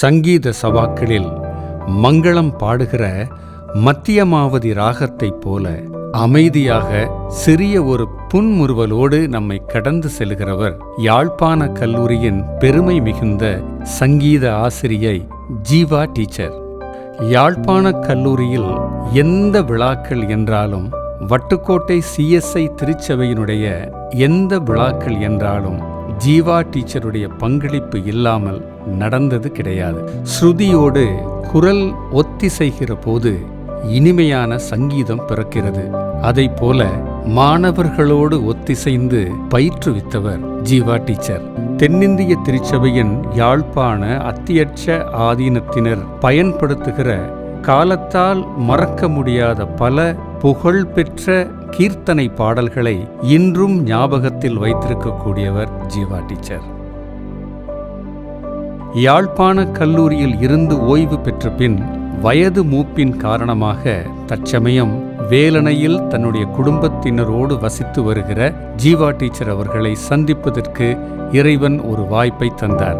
சங்கீத சபாக்களில் மங்களம் பாடுகிற மத்தியமாவதி ராகத்தைப் போல அமைதியாக சிறிய ஒரு புன்முறுவலோடு நம்மை கடந்து செல்கிறவர் யாழ்ப்பாண கல்லூரியின் பெருமை மிகுந்த சங்கீத ஆசிரியை ஜீவா டீச்சர். யாழ்ப்பாண கல்லூரியில் எந்த விழாக்கள் என்றாலும் வட்டுக்கோட்டை சிஎஸ்ஐ திருச்சபையினுடைய எந்த விழாக்கள் என்றாலும் ஜீவா டீச்சருடைய பங்களிப்பு இல்லாமல் நடந்தது கிடையாது. ஸ்ருதியோடு குரல் ஒத்திசைகிற போது இனிமையான சங்கீதம் பிறக்கிறது. அதை போல மாணவர்களோடு ஒத்திசைந்து பயிற்றுவித்தவர் ஜீவா டீச்சர். தென்னிந்திய திருச்சபையின் யாழ்ப்பாண அத்தியட்ச ஆதீனத்தினர் பயன்படுத்துகிற காலத்தால் மறக்க முடியாத பல புகழ்பெற்ற கீர்த்தனை பாடல்களை இன்றும் ஞாபகத்தில் வைத்திருக்கக்கூடியவர் ஜீவா டீச்சர். யாழ்ப்பாண கல்லூரியில் இருந்து ஓய்வு பெற்ற பின் வயது மூப்பின் காரணமாக தற்சமயம் வேலணையில் தன்னுடைய குடும்பத்தினரோடு வசித்து வருகிற ஜீவா டீச்சர் அவர்களை சந்திப்பதற்கு இறைவன் ஒரு வாய்ப்பை தந்தார்.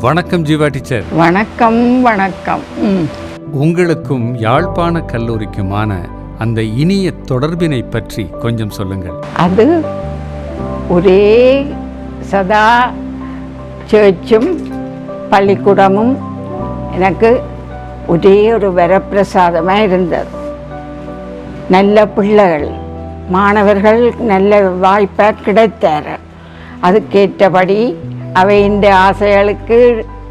வணக்கம் ஜீவா டீச்சர். வணக்கம் வணக்கம். உங்களுக்கும் யாழ்ப்பாண கல்லூரிக்குமான அந்த இனிய தொடர்பினை பற்றி கொஞ்சம் சொல்லுங்கள். அது ஒரே சதா சேர்ச்சும் பள்ளிக்கூடமும் எனக்கு ஒரே ஒரு வரப்பிரசாதமாக இருந்தது நல்ல பிள்ளைகள் மாணவர்கள் நல்ல வாய்ப்பாக கிடைத்தார் அதுக்கேற்றபடி அவையின் ஆசைகளுக்கு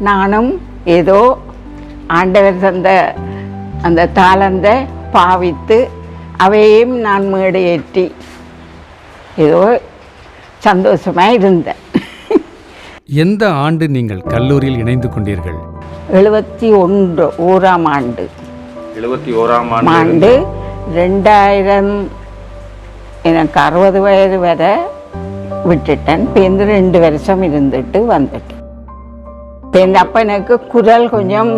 நானும் ஏதோ ஆண்டவர் தந்த அந்த தாளந்தை பாவித்து அவையும் நான் மேடையேற்றி ஏதோ சந்தோஷமாக இருந்தேன் எந்த ஆண்டு நீங்கள் கல்லூரியில் இணைந்து கொண்டீர்கள்? எழுபத்தி ஒன்று ஓராம் ஆண்டு. எழுபத்தி ஓராம் ஆண்டு ரெண்டாயிரம் எனக்கு அறுபது வயது வரை விட்டுட்டேன். பேருந்து ரெண்டு வருஷம் இருந்துட்டு வந்துட்டேன் பேருந்து அப்போ எனக்கு குரல் கொஞ்சம்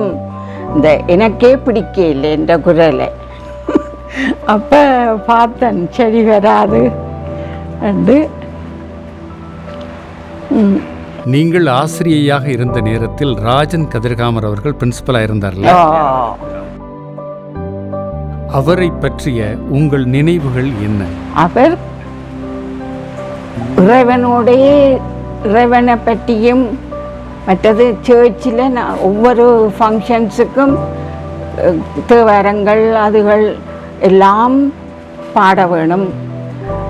இந்த எனக்கே பிடிக்கல இந்த குரலை. அப்போ பார்த்தேன் சரி வராது. ம், நீங்கள் ஆசிரியையாக இருந்த நேரத்தில் ராஜன் கதிர்காமர் அவர்கள் பிரின்சிபலா இருந்தார்ல? அவரை பற்றிய உங்கள் நினைவுகள் என்ன? அவர் இறைவனோடைய இறைவனை பற்றியும் மற்றது சர்ச்சில் நான் ஒவ்வொரு ஃபங்க்ஷன்ஸுக்கும் தேவாரங்கள் அதுகள் எல்லாம் பாட வேணும்.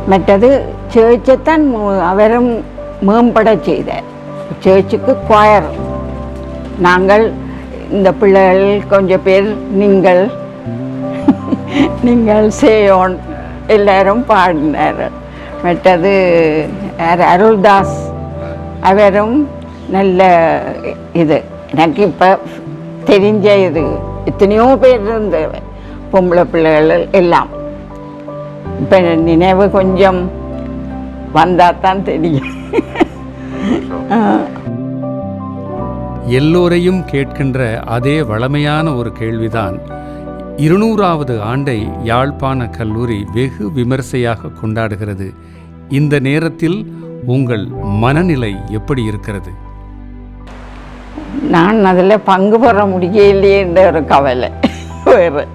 மற்றது சேர்ச்சை தான் மு- அவரும் மேம்பட செய்தார். சேர்ச்சுக்கு குவாயர் நாங்கள் இந்த பிள்ளைகள் கொஞ்சம் பேர் நீங்கள் நீங்கள் சேயோன் எல்லாரும் பாடினார். மற்றது அருள்தாஸ் அவரும் நல்ல இது. எனக்கு இப்போ தெரிஞ்ச இது. எத்தனையோ பேர் இருந்த பொம்பளை பிள்ளைகள் எல்லாம். இப்போ நினைவு கொஞ்சம் வந்தால் தான் தெரியும். எல்லோரையும் கேட்கின்ற அதே வளமையான ஒரு கேள்விதான். இருநூறாவது ஆண்டை யாழ்ப்பாண கல்லூரி வெகு விமர்சையாக கொண்டாடுகிறது. இந்த நேரத்தில் உங்கள் மனநிலை எப்படி இருக்கிறது? நான் அதில் பங்கு பெற முடியலையேன்ற ஒரு கவலை. வேறு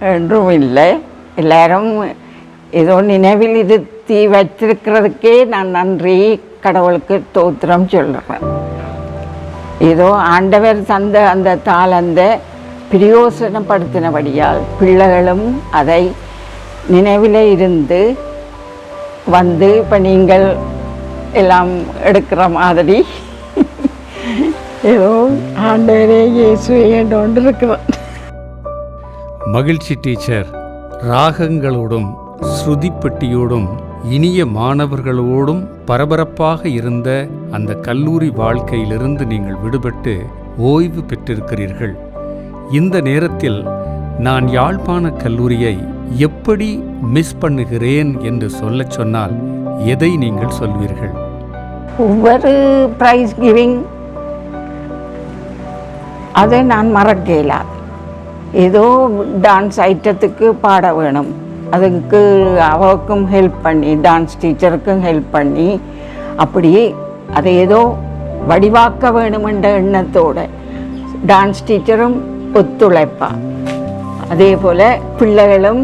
என்றும் இல்லை. எல்லாரும் ஏதோ நினைவில் இருத்தி வச்சிருக்கிறதுக்கே நான் நன்றி கடவுளுக்கு தோத்திரம் சொல்கிறேன் ஏதோ ஆண்டவர் தந்த அந்த தாளந்தை பிரயோசனப்படுத்தினபடியால் பிள்ளைகளும் அதை நினைவில் இருந்து வந்து இப்போ நீங்கள் எல்லாம் எடுக்கிற மாதிரி ஏதோ ஆண்டவரே இயேசுவே இருக்கிறோம். மகிழ்ச்சி டீச்சர் ராகங்களோடும் ஸ்ருதிப்பெட்டியோடும் இனிய மாணவர்களோடும் பரபரப்பாக இருந்த அந்த கல்லூரி வாழ்க்கையிலிருந்து நீங்கள் விடுபட்டு ஓய்வு பெற்றிருக்கிறீர்கள். இந்த நேரத்தில் நான் யாழ்ப்பாண கல்லூரியை எப்படி மிஸ் பண்ணுகிறேன் என்று சொல்ல சொன்னால் எதை நீங்கள் சொல்வீர்கள்? ஒவ்வொரு ப்ரைஸ் கிவிங் அதை நான் மறக்க இயலாது ஏதோ டான்ஸ் ஐட்டத்துக்கு பாட வேணும். அதுக்கு அவருக்கும் ஹெல்ப் பண்ணி டான்ஸ் டீச்சருக்கும் ஹெல்ப் பண்ணி அப்படி அதை ஏதோ வடிவாக்க வேணுமென்ற எண்ணத்தோடு டான்ஸ் டீச்சரும் ஒத்துழைப்பா அதே போல் பிள்ளைகளும்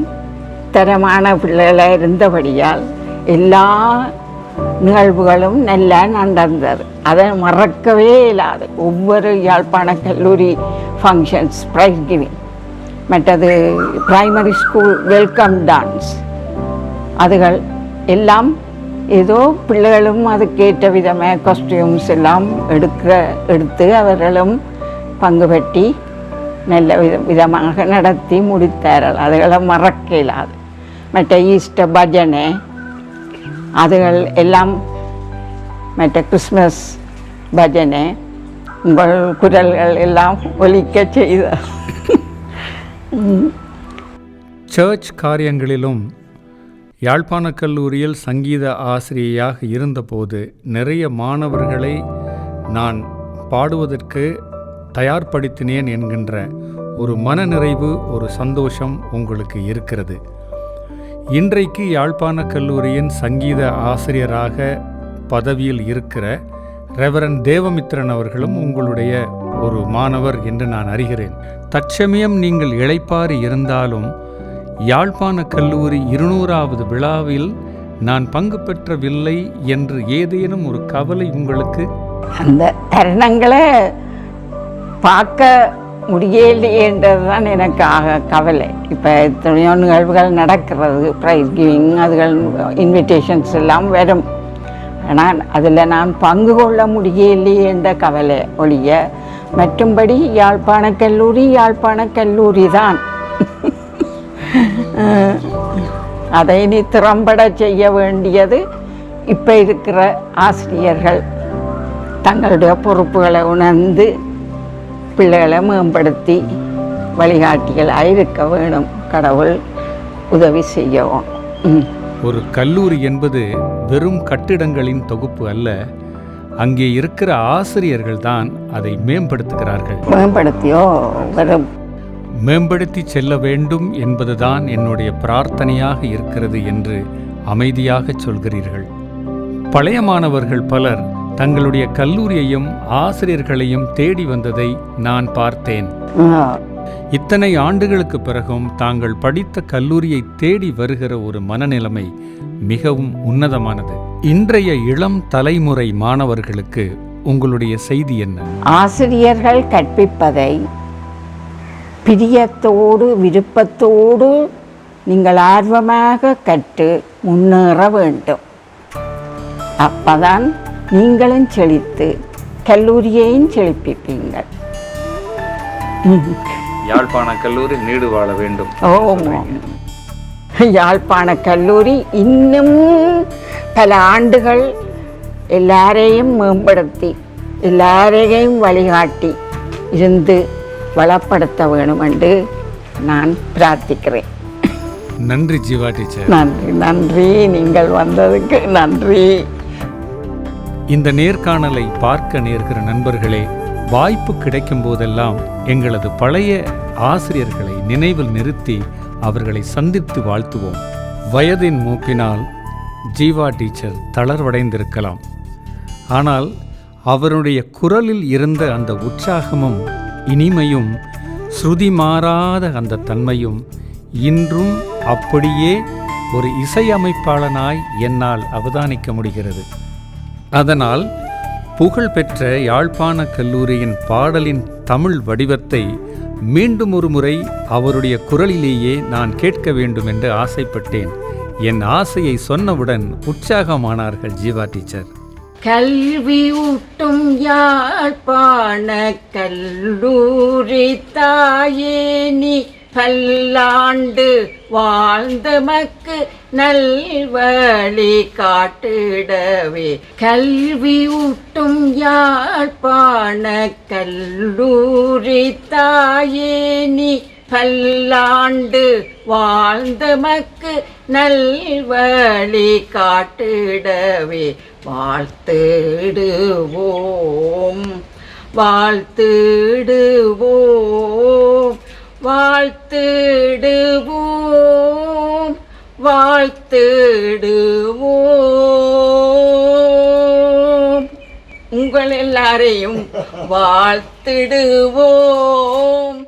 தரமான பிள்ளைகளாக இருந்தபடியால் எல்லா நிகழ்வுகளும் நல்லா நடந்தது. அதை மறக்கவே இல்லாது ஒவ்வொரு யாழ்ப்பாண கல்லூரி ஃபங்க்ஷன்ஸ் ப்ரைஸ் கிவிங் மற்றது பிரைமரி ஸ்கூல் வெல்கம் டான்ஸ் அதுகள் எல்லாம் ஏதோ பிள்ளைகளும் அதுக்கேற்ற விதமாக காஸ்டியூம்ஸ் எல்லாம் எடுக்க எடுத்து அவர்களும் பங்கு பற்றி நல்ல வித விதமாக நடத்தி முடித்தார்கள். அதுகளை மறக்க இல்லாது மற்ற ஈஸ்டர் பஜனை அதுகள் எல்லாம் மற்ற கிறிஸ்மஸ் பஜனை உங்கள் குரல்கள் எல்லாம் ஒலிக்க செய்த சர்ச் காரியங்களிலும் யாழ்ப்பாண கல்லூரியில் சங்கீத ஆசிரியையாக இருந்தபோது நிறைய மாணவர்களை நான் பாடுவதற்கு தயார்படுத்தினேன் என்கின்ற ஒரு மனநிறைவு ஒரு சந்தோஷம் உங்களுக்கு இருக்கிறது. இன்றைக்கு யாழ்ப்பாண கல்லூரியின் சங்கீத ஆசிரியராக பதவியில் இருக்கிற ரெவரன் தேவமித்திரன் அவர்களும் உங்களுடைய ஒரு மாணவர் என்று நான் அறிகிறேன். தற்சமயம் நீங்கள் இளைப்பாறி இருந்தாலும் யாழ்ப்பாண கல்லூரி இருநூறாவது விழாவில் நான் பங்கு பெற்றவில்லை என்று ஏதேனும் ஒரு கவலை உங்களுக்கு? அந்த தருணங்களை பார்க்க முடியலையேன்றது தான் எனக்கு ஆக கவலை. இப்போ எத்தனையோ நிகழ்வுகள் நடக்கிறது ப்ரைஸ் கிவிங் அதுகள் இன்விடேஷன்ஸ் எல்லாம் வரும். ஆனால் அதில் நான் பங்கு கொள்ள முடியலையே என்ற கவலை ஒழிய மற்றும்படி யாழ்ப்பாண கல்லூரி யாழ்ப்பாண கல்லூரி தான் அதை நீ திறம்பட செய்ய வேண்டியது இப்போ இருக்கிற ஆசிரியர்கள். தங்களுடைய பொறுப்புகளை உணர்ந்து பிள்ளைகளை மேம்படுத்தி வழிகாட்டிகளாக இருக்க வேணும். கடவுள் உதவி செய்யவும். ஒரு கல்லூரி என்பது வெறும் கட்டிடங்களின் தொகுப்பு அல்ல அங்கே இருக்கிற ஆசிரியர்கள் தான் அதை மேம்படுத்துகிறார்கள். மேம்படுத்தியோ? மேம்படுத்தி செல்ல வேண்டும் என்பதுதான் என்னுடைய பிரார்த்தனையாக இருக்கிறது என்று அமைதியாக சொல்கிறீர்கள். பழைய மாணவர்கள் பலர் தங்களுடைய கல்லூரியையும் ஆசிரியர்களையும் தேடி வந்ததை நான் பார்த்தேன். இத்தனை ஆண்டுகளுக்கு பிறகும் தாங்கள் படித்த கல்லூரியை தேடி வருகிற ஒரு மனநிலைமை மிகவும் உன்னதமானது. இன்றைய இளம் தலைமுறை மாணவர்களுக்கு உங்களுடைய செய்தி என்ன? ஆசிரியர்கள் கற்பிப்பதை பிரியத்தோடு விருப்பத்தோடு நீங்கள் ஆர்வமாக கற்று முன்னேற வேண்டும். அப்பதான் நீங்களும் செழித்து கல்லூரியையும் செழிப்பிப்பீங்கள் யாழ்ப்பாண கல்லூரி நீடு வாழ வேண்டும் ஓ யாழ்ப்பாண கல்லூரி இன்னும் பல ஆண்டுகள் எல்லாரையும் மேம்படுத்தி எல்லாரையும் வழிகாட்டி இருந்து வளப்படுத்த வேணும் என்று நான் பிரார்த்திக்கிறேன். நன்றி ஜீவா டீச்சர். நன்றி நன்றி. நீங்கள் வந்ததுக்கு நன்றி. இந்த நேர்காணலை பார்க்க நேர்கிற நண்பர்களே வாய்ப்பு கிடைக்கும் போதெல்லாம் எங்களது பழைய ஆசிரியர்களை நினைவில் நிறுத்தி அவர்களை சந்தித்து வாழ்த்துவோம். வயதின் மூப்பினால் ஜீவா டீச்சர் தளர்வடைந்திருக்கலாம். ஆனால் அவருடைய குரலில் இருந்த அந்த உற்சாகமும் இனிமையும் ஸ்ருதி மாறாத அந்த தன்மையும் இன்றும் அப்படியே ஒரு இசையமைப்பாளனாய் என்னால் அவதானிக்க முடிகிறது. அதனால் புகழ்பெற்ற யாழ்ப்பாண கல்லூரியின் பாடலின் தமிழ் வடிவத்தை மீண்டும் ஒரு முறை அவருடைய குரலிலேயே நான் கேட்க வேண்டும் என்று ஆசைப்பட்டேன். என் ஆசையை சொன்னவுடன் உற்சாகமானார்கள் ஜீவா டீச்சர். கல்வி ஊட்டும் யாழ்ப்பாண கல்லூரி தாயேனி பல்லாண்டு வாழ்ந்த மக்கு நல்வழி காட்டிடவே. கல்வி ஊட்டும் யாழ்ப்பாண கல்லூரி தாயேனி பல்லாண்டு வாழ்ந்த மக்கு நல்வழி காட்டிடவே. வாழ்த்திடுவோம் வாழ்த்திடுவோம். வாழ்த்திடுவோம் வாழ்த்திடுவோம். உங்கள் உங்கள் எல்லாரையும் வாழ்த்திடுவோம்.